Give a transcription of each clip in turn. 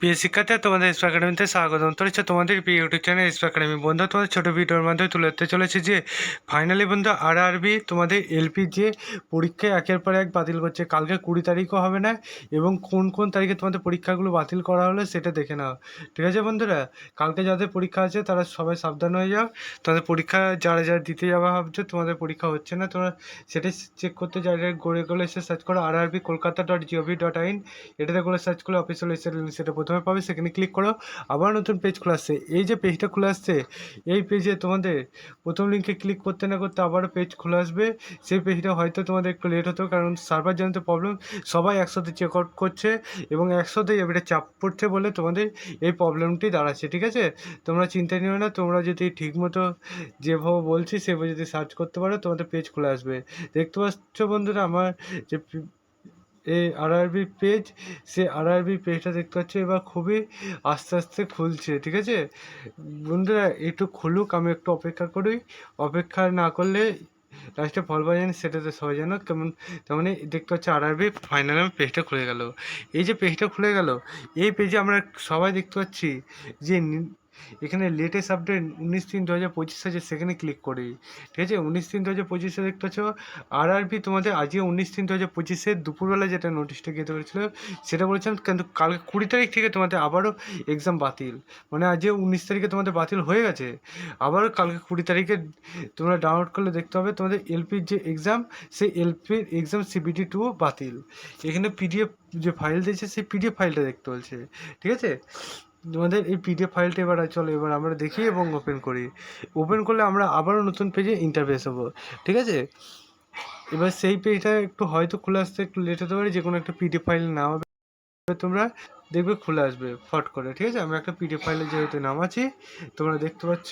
প্রিয় শিক্ষার্থী তোমাদের ইস্পা একাডেমিতে স্বাগতম। তো হচ্ছে তোমাদের প্রিয় ইউটিউব চ্যানেল ইস্পা একাডেমি বন্ধু, তোমাদের ছোটো ভিডিওর মাধ্যমে তুলে ধরতে চলেছে যে ফাইনালি বন্ধু আর আরবি তোমাদের এলপি যে পরীক্ষায় একের পর এক বাতিল করছে, কালকে কুড়ি তারিখও হবে না, এবং কোন কোন তারিখে তোমাদের পরীক্ষাগুলো বাতিল করা হলো সেটা দেখে নাও। ঠিক আছে বন্ধুরা? কালকে যাদের পরীক্ষা আছে, তারা সবাই সাবধান হয়ে যাও। তোমাদের পরীক্ষা যারা যারা দিতে যাওয়া ভাবছ, তোমাদের পরীক্ষা হচ্ছে না, তোমরা সেটাই চেক করতে যারা গড়ে গেলে এসে সার্চ করো আর আরবি কলকাতা ডট জিওভি ডট আইন এটাতে করে সার্চ করলে অফিসিয়াল সেটা প্রথমে পাবে সেখানে ক্লিক করো, আবার নতুন পেজ খুলে আসছে এই যে পেজটা খুলে আসছে এই পেজে তোমাদের প্রথম লিঙ্কে ক্লিক করতে না করতে আবারও পেজ খুলে আসবে। সেই পেজটা হয়তো তোমাদের একটু লেট হতো, কারণ সার্ভার জনিত প্রবলেম সবাই একসাথে চেক আউট করছে এবং একসাথে এবারে চাপ পড়ছে বলে তোমাদের এই প্রবলেমটি দাঁড়াচ্ছে, ঠিক আছে? তোমরা চিন্তা নিও না, তোমরা যদি ঠিকমতো যেভাবে বলছি, সেভাবে যদি সার্চ করতে পারো, তোমাদের পেজ খুলে আসবে। দেখতে পাচ্ছ বন্ধুরা, আমার যে এই আরআরবি পেজ সে আরআরবি পেজটা দেখতে পাচ্ছ, এবার খুবই আস্তে আস্তে খুলছে, ঠিক আছে? বন্ধুরা, একটু খুলুক, আমি একটু অপেক্ষা করি। অপেক্ষা না করলে লাস্টে ফল পাওয়া যায় সেটা তো সবাই জানো। কেমন তেমনি দেখতে পাচ্ছি আর আরআরবি ফাইনাল আমার পেজটা খুলে গেল। এই যে পেজটা খুলে গেল, এই পেজে আমরা সবাই দেখতে পাচ্ছি যে এখানে লেটেস্ট আপডেট উনিশ তিন দু হাজার পঁচিশ আছে, সেখানে ক্লিক করি। ঠিক আছে? উনিশ তিন দু হাজার পঁচিশে দেখতে পাচ্ছ আর আরবি তোমাদের আজকে উনিশ তিন দু হাজার পঁচিশে দুপুরবেলা যেটা নোটিশটা গিয়ে করেছিল সেটা বলেছিলাম, কিন্তু কালকে কুড়ি তারিখ থেকে তোমাদের আবারও এক্সাম বাতিল। মানে আজকে উনিশ তারিখে তোমাদের বাতিল হয়ে গেছে। আবারও কালকে কুড়ি তারিখে তোমরা ডাউনলোড করলে দেখতে হবে তোমাদের এলপির যে এক্সাম সেই এলপির এক্সাম সিবিটি টু বাতিল। এখানে পিডিএফ যে ফাইল দিয়েছে, সেই পিডিএফ ফাইলটা দেখতে বলছে। ঠিক আছে? তোমাদের এই পিডিএফ ফাইলটা এবার চলো, এবার আমরা দেখি এবং ওপেন করি। ওপেন করলে আমরা আবারও নতুন পেজে ইন্টারফেস হব, ঠিক আছে? এবার সেই পেজটা একটু হয়তো খুলে আসতে, একটু লেট হতে পারে যে কোনো একটা পিডিএফ ফাইল নাম হবে। তোমরা দেখবে খুলে আসবে, ফট করে, ঠিক আছে? আমি একটা পিডিএফ ফাইলে যেহেতু নামাচ্ছি, তোমরা দেখতে পাচ্ছ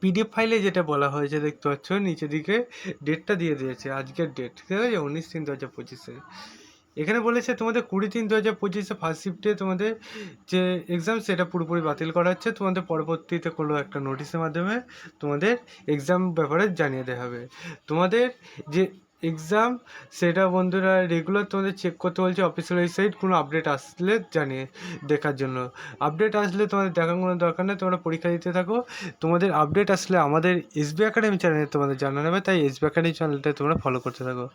পিডিএফ ফাইলে যেটা বলা হয়েছে, দেখতে পাচ্ছ, নিচের দিকে ডেটটা দিয়ে দিয়েছে, আজকের ডেট ঠিক আছে? উনিশ তিন দু হাজার পঁচিশে। এখানে বলেছে তোমাদের কুড়ি তিন দু হাজার পঁচিশে ফার্স্ট শিফটে তোমাদের যে এক্সাম সেটা পুরোপুরি বাতিল করা হচ্ছে। তোমাদের পরবর্তীতে কোনো একটা নোটিশের মাধ্যমে তোমাদের এক্সাম ব্যাপারে জানিয়ে দেওয়া হবে। তোমাদের যে এক্সাম সেটা বন্ধুরা রেগুলার তোমাদের চেক করতে বলছে অফিসিয়াল ওয়েবসাইট কোনো আপডেট আসলে জানিয়ে দেখার জন্য। আপডেট আসলে তোমাদের দেখার কোনো দরকার নেই, তোমরা পরীক্ষা দিতে থাকো। তোমাদের আপডেট আসলে আমাদের এসবি একাডেমি চ্যানেলে তোমাদের জানানো হবে, তাই এসবি একাডেমি চ্যানেলটা তোমরা ফলো করতে থাকো।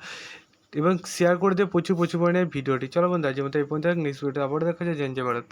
এবং শেয়ার করে দিও প্রচুর প্রচুর পরিমাণে ভিডিওটি চলো বন্ধু আজকের মতো এই পর্যন্ত। নেক্সট ভিডিওটা আবার দেখা যায় জেন জয় ভারত।